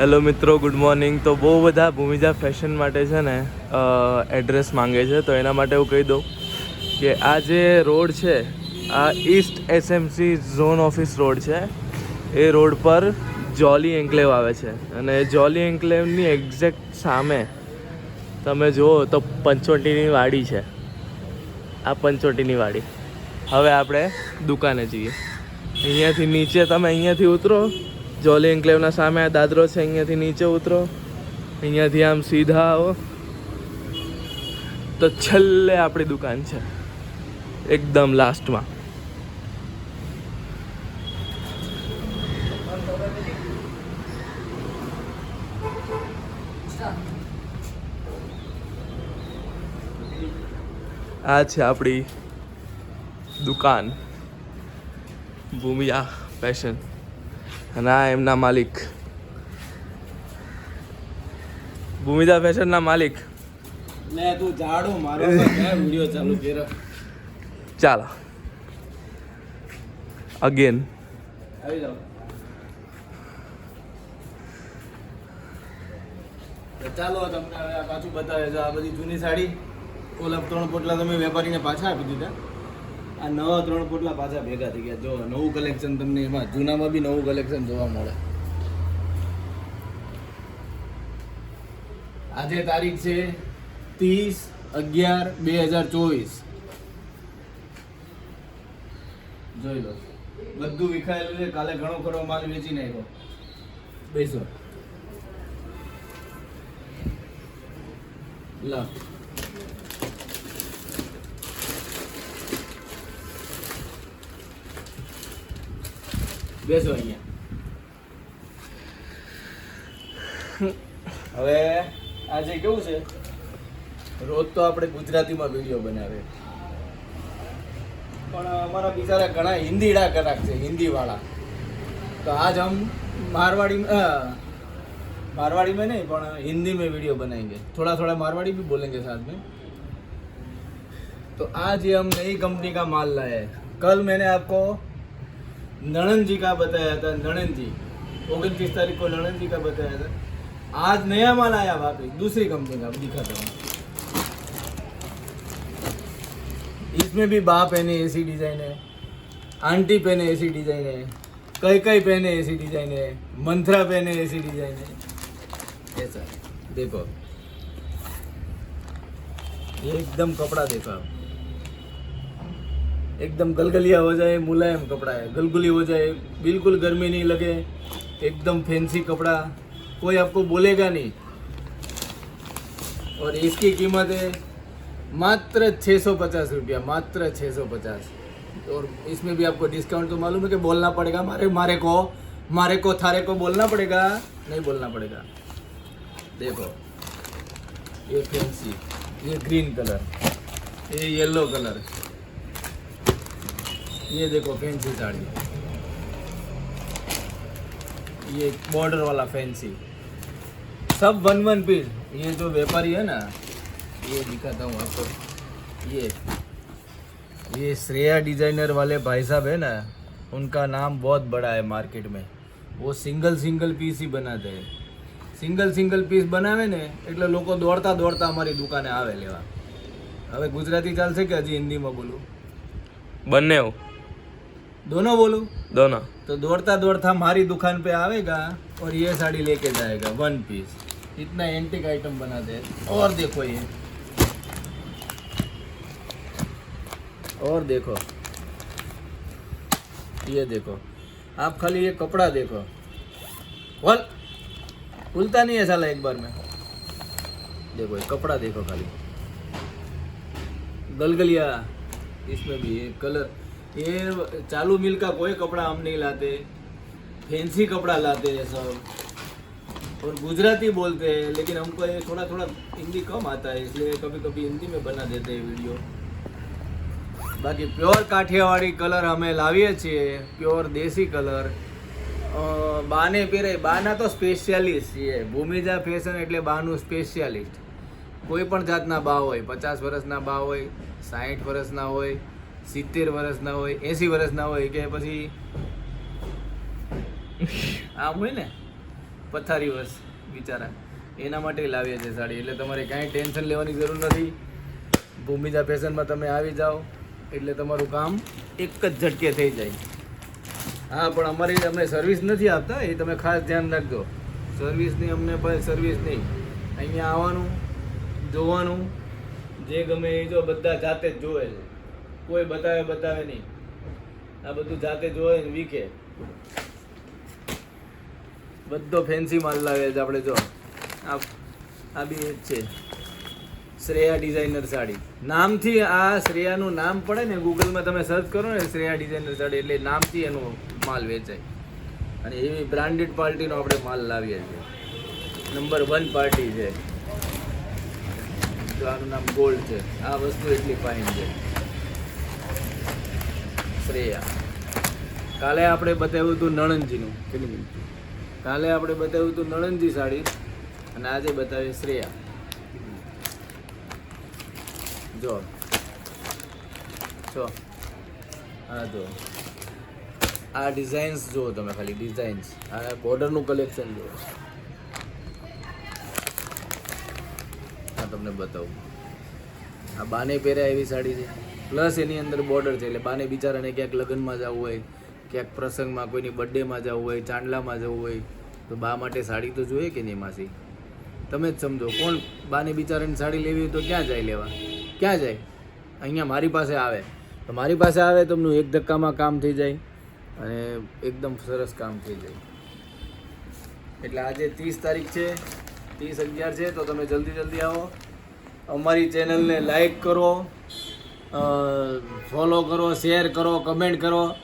Hello મિત્રો good morning તો બહુ બધા ભૂમિજા ફેશન માટે છે ને એડ્રેસ માંગે છે. તો એના માટે હું કહી દઉં કે આ જે રોડ છે, આ east SMC zone office road છે, એ રોડ પર જોલી એન્કલેવ આવે છે. અને જોલી એન્કલેવની એક્ઝેક્ટ સામે તમે જુઓ તો પંચોટીની વાડી છે. આ પંચોટીની વાડી. હવે આપણે દુકાને જઈએ. અહીંયાથી નીચે તમે અહીંયાથી ઉતરો. જોલી એન્કલેવના સામે આ દાદરો છે, અહીંયાથી નીચે ઉતરો. અહીંયાથી આમ સીધા આવો. તો છેલ્લે આપણી દુકાન છે. એકદમ લાસ્ટમાં. આ છે આપણી દુકાન. ભૂમિયા ફેશન અને આ એમના માલિક. ભૂમિદા ફેશનના માલિક. લે તું જાડો મારો વિડિયો ચાલુ કર્યો. ચાલો. અગેન આવી જાઓ. ચાલો તમને હવે આ પાછું બતાવે છે આ બધી જૂની સાડી ઓલા ત્રણ પોટલા તમે વેપારીને પાછા આપી દીધા. આ નવા ત્રણ પોટલા પાછા ભેગા થઈ ગયા. જો નવું કલેક્શન તમને એમાં, જૂનામાં બી નવું કલેક્શન જોવા મળે. આજે તારીખ છે ત્રીસ અગિયાર બે હજાર ચોવીસ. જોઈ લો. બધું વિખાયેલું છે. કાલે ઘણો ખરો માલ વેચી નાખ્યો બેસો. લા. બેસો અહીંયા હવે આજે કેવું છે રોજ તો આપણે ગુજરાતીમાં વિડીયો બનાવે પણ અમારા બિચારા ઘણા હિન્દીડા કરાક છે હિન્દી વાળા तो आज हम मारवाड़ी में अ, मारवाड़ी में नहीं पर हिंदी में वीडियो बनाएंगे थोड़ा थोड़ा मारवाड़ी भी बोलेंगे साथ में तो आज ये हम नई कंपनी का माल लाए हैं कल मैंने आपको नणन जी का बताया था नणन जी उनतीस तारीख को नणन जी का बताया था आज नया माल आया वापस दूसरी कंपनी का दिखाता हूँ इसमें भी बा पहने ऐसी डिजाइन है आंटी पहने ऐसी डिजाइन है कई कई पहने ऐसी डिजाइन है मंथरा पहने ऐसी डिजाइन है ऐसा देखो ये एकदम कपड़ा देखो आप एकदम गलगलिया हो जाए, मुलायम कपड़ा है, गलगुली हो जाए, बिल्कुल गर्मी नहीं लगे, एकदम फैंसी कपड़ा, कोई आपको बोलेगा नहीं। और इसकी कीमत है मात्र छः सौ पचास रुपया, मात्र छः सौ पचास। और इसमें भी आपको डिस्काउंट तो मालूम है कि बोलना पड़ेगा, मारे मारे को मारे को, थारे को बोलना पड़ेगा, नहीं बोलना पड़ेगा। देखो, ये फैंसी ये ग्रीन कलर ये येलो कलर ये देखो फैंसी साड़ी ये बॉर्डर वाला फैंसी सब वन वन पीस ये जो व्यापारी है ना ये दिखाता हूँ आपको ये ये श्रेया डिजाइनर वाले भाई साहब है ना उनका नाम बहुत बड़ा है मार्केट में वो સિંગલ સિંગલ પીસ ही બનાતે हैं સિંગલ સિંગલ પીસ બનાવે ને એટલે લોકો દોડતા દોડતા અમારી દુકાને આવે લેવા હવે ગુજરાતી ચાલશે કે હજી હિન્દીમાં બોલું બંને दोनों बोलूँ? दोनों। तो दौड़ता दौड़ता हमारी दुकान पे आवेगा और ये साड़ी लेके जाएगा वन पीस इतना एंटिक आइटम बनाते हैं और देखो ये। और देखो। ये देखो। आप खाली ये कपड़ा देखो। बोल खुलता नहीं है साला एक बार में। देखो ये कपड़ा देखो खाली। गलगलिया। इसमें भी ये कलर ये चालू मिल का कोई कपड़ा हम नहीं लाते फैंसी कपड़ा लाते हैं सब और गुजराती बोलते हैं लेकिन हमको ये थोड़ा थोड़ा हिंदी कम आता है इसलिए कभी कभी हिंदी में बना देते हैं वीडियो બાકી પ્યોર કાઠિયાવાડી કલર અમે લાવીએ છીએ પ્યોર દેશી કલર બાને પહેરે બાના તો સ્પેશિયાલિસ્ટ છીએ ભૂમિજા ફેશન એટલે બાનું સ્પેશિયાલિસ્ટ કોઈ પણ જાતના બા હોય પચાસ વર્ષના બા હોય સાહીઠ વર્ષના હોય સિત્તેર વર્ષના હોય, એંસી વર્ષના હોય, કે પછી આમ હોય ને, પથારી વર્ષ બિચારા. એના માટે લાવીએ છીએ સાડી. એટલે તમારે કાંઈ ટેન્શન લેવાની જરૂર નથી. ભૂમિજા ફેશનમાં તમે આવી જાઓ, એટલે તમારું કામ એક જ ઝટકે થઈ જાય. હા, પણ અમારી અમને સર્વિસ નથી આપતા, એ તમે ખાસ ધ્યાન રાખજો. સર્વિસની અમને પણ સર્વિસ નહીં. અહીંયા આવવાનું, જોવાનું, જે ગમે એ જો બધા જાતે જ જોવે છે. કોઈ બતાવે બતાવે નહીં. આ બધું જાતે જોવે ને વીકે. બધો ફેન્સી માલ લાવે છે આપણે જો. આ આ બી છે. શ્રેયા ડિઝાઇનર સાડી. નામથી આ શ્રેયાનું નામ પડે ને ગૂગલમાં તમે સર્ચ કરો ને, શ્રેયા ડિઝાઇનર સાડી, એટલે નામથી એનો માલ વેચાય. અને એવી બ્રાન્ડેડ પાર્ટીનો આપણે માલ લાવીએ છીએ. નંબર વન પાર્ટી છે. આનું નામ ગોલ્ડ છે. આ વસ્તુ એટલી ફાઇન છે. શ્રેયા. કાલે આપણે બતાવ્યું હતું નણંદજીનું. કેટલી મિનિટ કાલે આપણે બતાવ્યું હતું નણંદજી સાડી અને આજે બતાવી શ્રેયા. જો. જો. હા જો. આ ડિઝાઇન્સ જુઓ તમે ખાલી ડિઝાઇન્સ આ બોર્ડરનું કલેક્શન જુઓ. હા તમને બતાવું. આ બાને પહેર્યા એવી સાડી છે. પ્લસ એની અંદર બોર્ડર છે, એટલે બાને બિચારાને ક્યાંક લગ્નમાં જવું હોય, ક્યાંક પ્રસંગમાં કોઈની બર્થડેમાં જવું હોય, ચાંદલામાં જવું હોય, તો બા માટે સાડી તો જોઈએ કે નહીં માસી? તમે જ સમજો, કોણ બાને બિચારાને સાડી લેવી હોય તો ક્યાં જાય લેવા? ક્યાં જાય? અહીંયા મારી પાસે આવે. તો મારી પાસે આવે તો એમનું એક ધક્કામાં કામ થઈ જાય અને એકદમ સરસ કામ થઈ જાય. એટલે આજે ત્રીસ તારીખ છે, ત્રીસ અગિયાર છે, તો તમે જલ્દી જલ્દી આવો. અમારી ચેનલને લાઈક કરો. ફોલો કરો શેર કરો કમેન્ટ કરો.